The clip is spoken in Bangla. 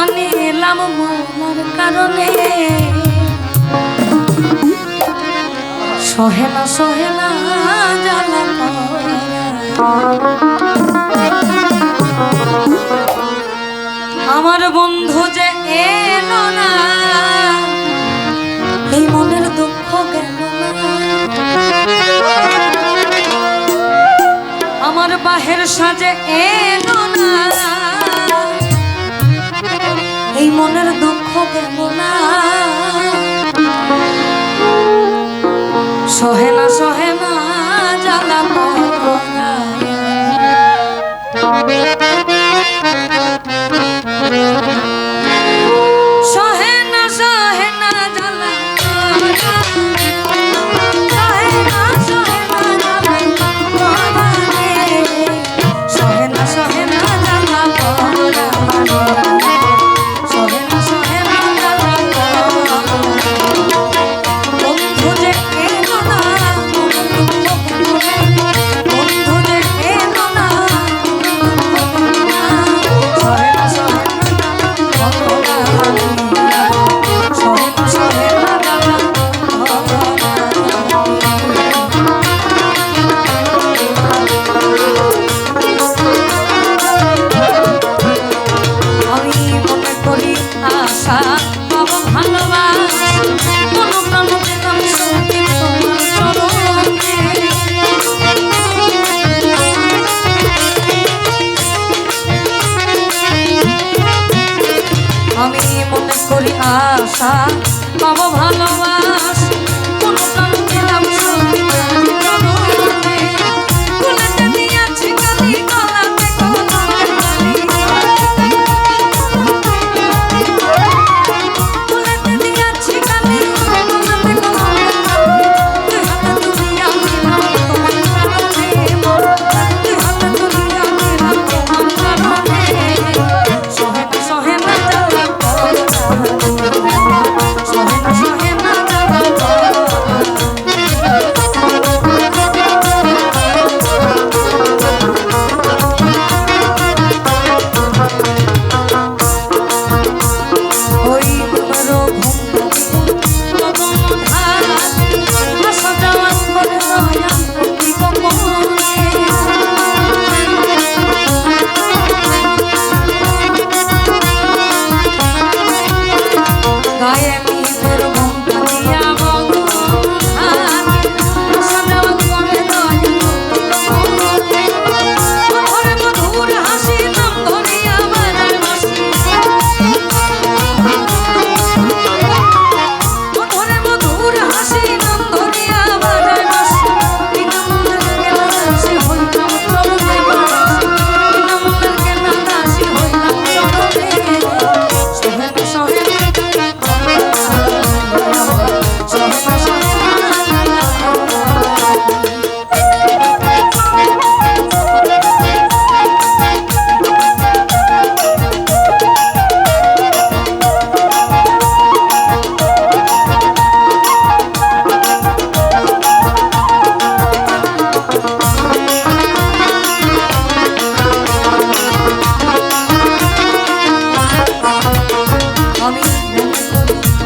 আনিলাম মৌলার কারণে। সহে না সহে না, জ্বালা আমার বন্ধু যে এলো না, এই মনের দুঃখ গেল আমার বাহের সাজে এলো না। এই মনের দুঃখ গেল না সহে না সহে না জ্বালা। ভালোবাসা পাবো ভালোবাসা। আমি মনে করি